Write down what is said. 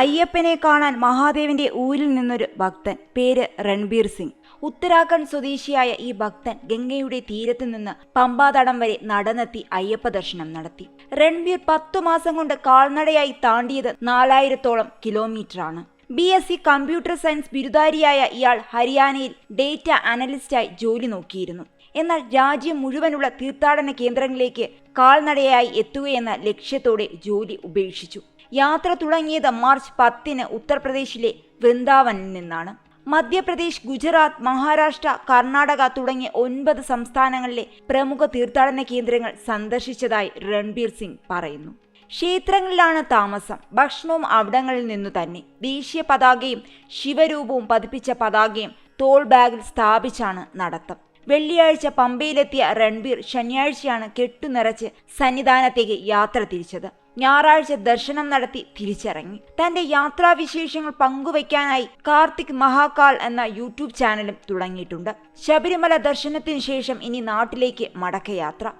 അയ്യപ്പനെ കാണാൻ മഹാദേവിന്റെ ഊരിൽ നിന്നൊരു ഭക്തൻ. പേര് രൺബീർ സിംഗ്. ഉത്തരാഖണ്ഡ് സ്വദേശിയായ ഈ ഭക്തൻ ഗംഗയുടെ തീരത്ത് നിന്ന് പമ്പാതടം വരെ നടന്നെത്തി അയ്യപ്പ ദർശനം നടത്തി. രൺബീർ പത്തു മാസം കൊണ്ട് കാൽനടയായി താണ്ടിയത് നാലായിരത്തോളം കിലോമീറ്ററാണ്. B S C computer science ബിരുദാരിയായ ഇയാൾ ഹരിയാനയിൽ ഡേറ്റ അനലിസ്റ്റായി ജോലി നോക്കിയിരുന്നു. എന്നാൽ രാജ്യം മുഴുവനുള്ള തീർത്ഥാടന കേന്ദ്രങ്ങളിലേക്ക് കാൽനടയായി എത്തുകയെന്ന ലക്ഷ്യത്തോടെ ജോലി ഉപേക്ഷിച്ചു. യാത്ര തുടങ്ങിയത് മാർച്ച് പത്തിന് ഉത്തർപ്രദേശിലെ വൃന്ദാവനിൽ നിന്നാണ്. മധ്യപ്രദേശ് ഗുജറാത്ത് മഹാരാഷ്ട്ര കർണാടക തുടങ്ങിയ ഒൻപത് സംസ്ഥാനങ്ങളിലെ പ്രമുഖ തീർത്ഥാടന കേന്ദ്രങ്ങൾ സന്ദർശിച്ചതായി രൺബീർ സിംഗ് പറയുന്നു. ക്ഷേത്രങ്ങളിലാണ് താമസം. ഭക്ഷണവും അവിടങ്ങളിൽ നിന്നു തന്നെ. ദേശീയ പതാകയും ശിവരൂപവും പതിപ്പിച്ച പതാകയും തോൾ ബാഗിൽ സ്ഥാപിച്ചാണ് നടത്തം. വെള്ളിയാഴ്ച പമ്പയിലെത്തിയ രൺബീർ ശനിയാഴ്ചയാണ് കെട്ടുനിറച്ച് സന്നിധാനത്തേക്ക് യാത്ര തിരിച്ചത്. ഞായറാഴ്ച ദർശനം നടത്തി തിരിച്ചിറങ്ങി. തന്റെ യാത്രാവിശേഷങ്ങൾ പങ്കുവയ്ക്കാനായി കാർത്തിക് മഹാകാൽ എന്ന യൂട്യൂബ് ചാനലും തുടങ്ങിയിട്ടുണ്ട്. ശബരിമല ദർശനത്തിന് ശേഷം ഇനി നാട്ടിലേക്ക് മടക്കയാത്ര.